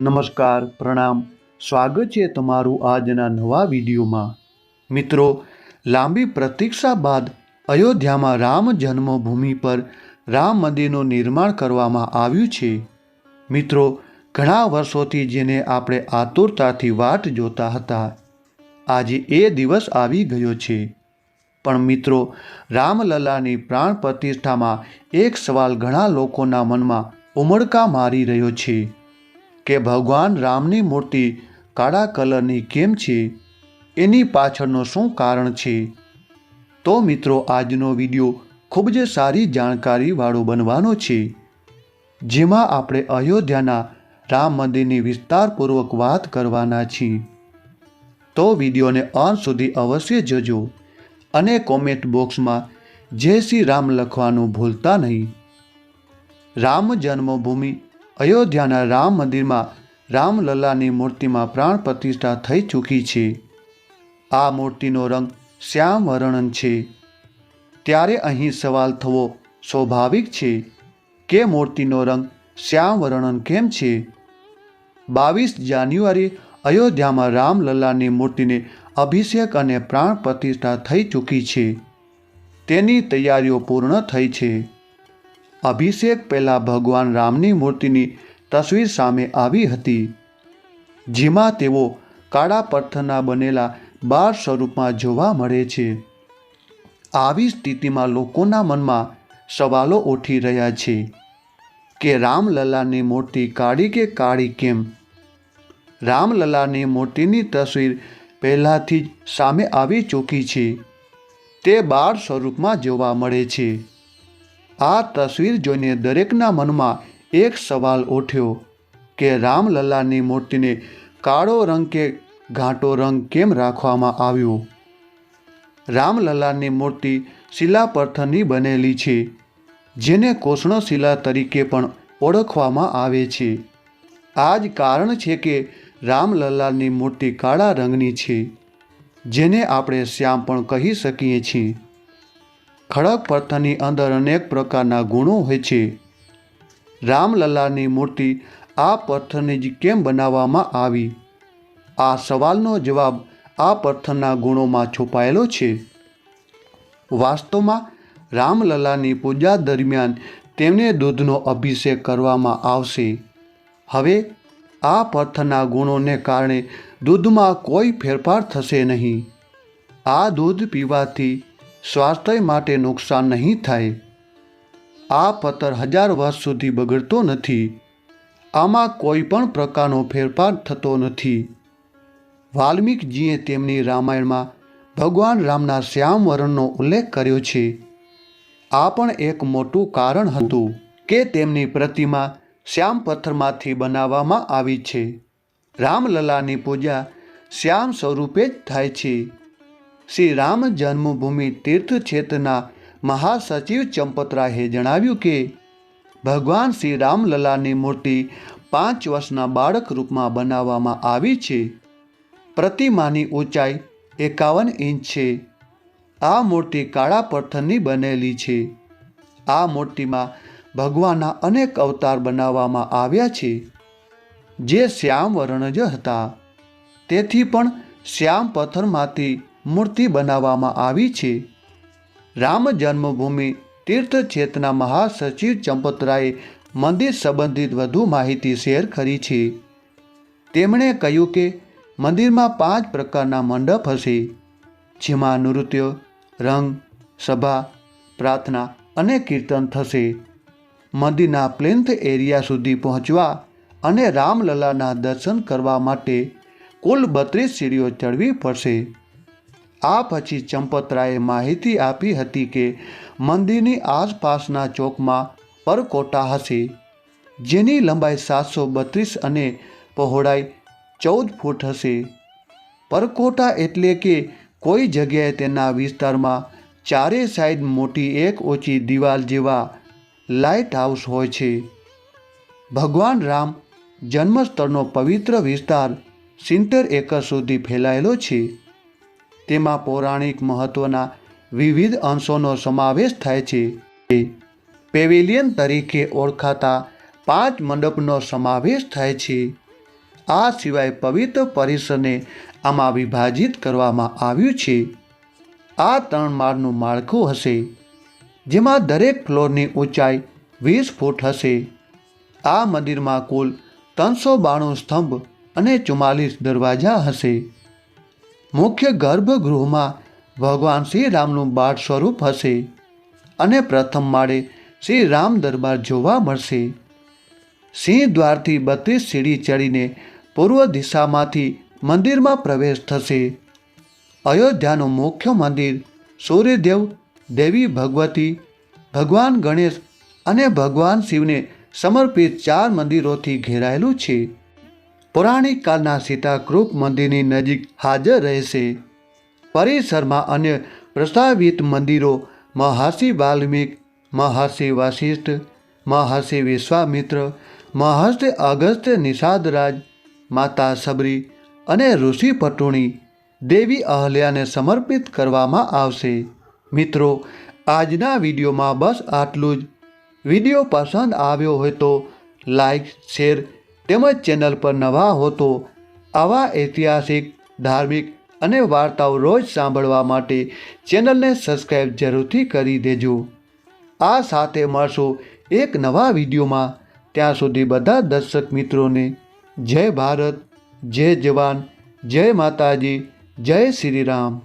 નમસ્કાર, પ્રણામ. સ્વાગત છે તમારું આજના નવા વિડીયોમાં. મિત્રો, લાંબી પ્રતીક્ષા બાદ અયોધ્યામાં રામ જન્મભૂમિ પર રામ મંદિરનું નિર્માણ કરવામાં આવ્યું છે. મિત્રો, ઘણા વર્ષોથી જેને આપણે આતુરતાથી વાટ જોતા હતા, આજે એ દિવસ આવી ગયો છે. પણ મિત્રો, રામલલાની પ્રાણ પ્રતિષ્ઠામાં એક સવાલ ઘણા લોકોના મનમાં ઉમળકા મારી રહ્યો છે. કે ભગવાન રામની મૂર્તિ કાળા કલરની કેમ છે? એની પાછળનું શું કારણ છે? તો મિત્રો, આજનો વીડિયો ખૂબ જ સારી જાણકારીવાળો બનવાનો છે, જેમાં આપણે અયોધ્યાના રામ મંદિરની વિસ્તારપૂર્વક વાત કરવાના છીએ. તો વિડીયોને અંત સુધી અવશ્ય જજો અને કોમેન્ટ બોક્સમાં જય શ્રી રામ લખવાનું ભૂલતા નહીં. રામ જન્મભૂમિ અયોધ્યાના રામ મંદિરમાં રામલલ્લાની મૂર્તિમાં પ્રાણ પ્રતિષ્ઠા થઈ ચૂકી છે. આ મૂર્તિનો રંગ શ્યામ વર્ણન છે. ત્યારે અહીં સવાલ થવો સ્વાભાવિક છે કે મૂર્તિનો રંગ શ્યામ વર્ણન કેમ છે? બાવીસ જાન્યુઆરી અયોધ્યામાં રામલલ્લાની મૂર્તિને અભિષેક અને પ્રાણ પ્રતિષ્ઠા થઈ ચૂકી છે. તેની તૈયારીઓ પૂર્ણ થઈ છે. અભિષેક પહેલાં ભગવાન રામની મૂર્તિની તસવીર સામે આવી હતી, જેમાં તેઓ કાળા પથ્થરના બનેલા બાર સ્વરૂપમાં જોવા મળે છે. આવી સ્થિતિમાં લોકોના મનમાં સવાલો ઉઠી રહ્યા છે કે રામલલાની મૂર્તિ કાળી કે કાળી કેમ? રામલલાની મૂર્તિની તસવીર પહેલાંથી જ સામે આવી ચૂકી છે. તે બાર સ્વરૂપમાં જોવા મળે છે. આ તસવીર જોઈને દરેકના મનમાં એક સવાલ ઉઠ્યો કે રામલલ્લાની મૂર્તિને કાળો રંગ કે ઘાટો રંગ કેમ રાખવામાં આવ્યો? રામલલ્લાની મૂર્તિ શિલા પથ્થરની બનેલી છે, જેને કોષણ શિલા તરીકે પણ ઓળખવામાં આવે છે. આ જ કારણ છે કે રામલલ્લાની મૂર્તિ કાળા રંગની છે, જેને આપણે શ્યામ પણ કહી શકીએ છીએ. ખડક પથ્થરની અંદર અનેક પ્રકારના ગુણો હોય છે. રામલલ્લાની મૂર્તિ આ પથ્થરની જ કેમ બનાવવામાં આવી? આ સવાલનો જવાબ આ પથ્થરના ગુણોમાં છુપાયેલો છે. વાસ્તવમાં, રામલલ્લાની પૂજા દરમિયાન તેમને દૂધનો અભિષેક કરવામાં આવશે. હવે, આ પથ્થરના ગુણોને કારણે દૂધમાં કોઈ ફેરફાર થશે નહીં. આ દૂધ પીવાથી સ્વાસ્થ્ય માટે નુકસાન નહીં થાય. આ પથ્થર હજાર વર્ષ સુધી બગડતો નથી. આમાં કોઈ પણ પ્રકારનો ફેરફાર થતો નથી. વાલ્મીકજીએ તેમની રામાયણમાં ભગવાન રામના શ્યામ વર્ણનો ઉલ્લેખ કર્યો છે. આ પણ એક મોટું કારણ હતું કે તેમની પ્રતિમા શ્યામ પથ્થરમાંથી બનાવવામાં આવી છે. રામલલાની પૂજા શ્યામ સ્વરૂપે જ થાય છે. શ્રી રામ જન્મભૂમિ તીર્થ ક્ષેત્રના મહાસચિવ ચંપતરાયે જણાવ્યું કે, ભગવાન શ્રી રામલલાની મૂર્તિ પાંચ વર્ષના બાળક રૂપમાં બનાવવામાં આવી છે. પ્રતિમાની ઊંચાઈ એકાવન ઇંચ છે. આ મૂર્તિ કાળા પથ્થરની બનેલી છે. આ મૂર્તિમાં ભગવાનના અનેક અવતાર બનાવવામાં આવ્યા છે, જે શ્યામ વર્ણ જ હતા. તેથી પણ શ્યામ પથ્થરમાંથી મૂર્તિ બનાવવામાં આવી છે. રામ જન્મભૂમિ તીર્થ ક્ષેત્રના મહાસચિવ ચંપતરાયે મંદિર સંબંધિત વધુ માહિતી શેર કરી છે. તેમણે કહ્યું કે મંદિરમાં પાંચ પ્રકારના મંડપ હશે. જેમાં નૃત્ય, રંગ, સભા, પ્રાર્થના અને કીર્તન થશે. મંદિરના પ્લેન્થ એરિયા સુધી પહોંચવા અને રામલલાના દર્શન કરવા માટે કુલ બત્રીસ સીડીઓ ચડવી પડશે. આ પછી ચંપતરાયે માહિતી આપી હતી કે મંદિરની આસપાસના ચોકમાં પરકોટા હશે, જેની લંબાઈ સાતસો બત્રીસ અને પહોળાઈ ચૌદ ફૂટ હશે. પરકોટા એટલે કે કોઈ જગ્યાએ તેના વિસ્તારમાં ચારે સાઈડ મોટી એક ઓછી દિવાલ જેવા લાઇટ હાઉસ હોય છે. ભગવાન રામ જન્મસ્થળનો પવિત્ર વિસ્તાર સિત્તેર એકર સુધી ફેલાયેલો છે. તેમાં પૌરાણિક મહત્ત્વના વિવિધ અંશોનો સમાવેશ થાય છે. પેવેલિયન તરીકે ઓળખાતા પાંચ મંડપનો સમાવેશ થાય છે. આ સિવાય પવિત્ર પરિસરને આમાં વિભાજિત કરવામાં આવ્યું છે. આ ત્રણ માળનું માળખું હશે, જેમાં દરેક ફ્લોરની ઊંચાઈ વીસ ફૂટ હશે. આ મંદિરમાં કુલ ત્રણસો બાણું સ્તંભ અને ચુમ્માલીસ દરવાજા હશે. મુખ્ય ગર્ભગૃહમાં ભગવાન શ્રી રામનું બાળ સ્વરૂપ હશે અને પ્રથમ માળે શ્રી રામ દરબાર જોવા મળશે. સિંહ દ્વારથી બત્રીસ સીડી ચડીને પૂર્વ દિશામાંથી મંદિરમાં પ્રવેશ થશે. અયોધ્યાનું મુખ્ય મંદિર સૂર્યદેવ, દેવી ભગવતી, ભગવાન ગણેશ અને ભગવાન શિવને સમર્પિત ચાર મંદિરોથી ઘેરાયેલું છે. પૌરાણિક કાળના સીતા કૃપ મંદિરની નજીક હાજર રહેશે. પરિસરમાં અન્ય પ્રસ્તાવિત મંદિરો મહર્ષિ વાલ્મિક મહર્ષિ વાસિષ્ઠ મહર્ષિ વિશ્વામિત્ર મહર્ષિ અગસ્ત્ય નિષાદરાજ માતા સબરી અને ઋષિ પટુણી દેવી અહલ્યાને સમર્પિત કરવામાં આવશે. મિત્રો, આજના વિડીયોમાં બસ આટલું જ. વીડિયો પસંદ આવ્યો હોય તો લાઈક, શેર તેમજ ચેનલ પર નવા હો તો આવા ઐતિહાસિક, ધાર્મિક અને વાર્તાઓ રોજ સાંભળવા માટે ચેનલને સબસ્ક્રાઈબ જરૂરથી કરી દેજો. આ સાથે મળશું એક નવા વિડીયોમાં. ત્યાં સુધી બધા દર્શક મિત્રોને જય ભારત, જય જવાન, જય માતાજી, જય શ્રી રામ.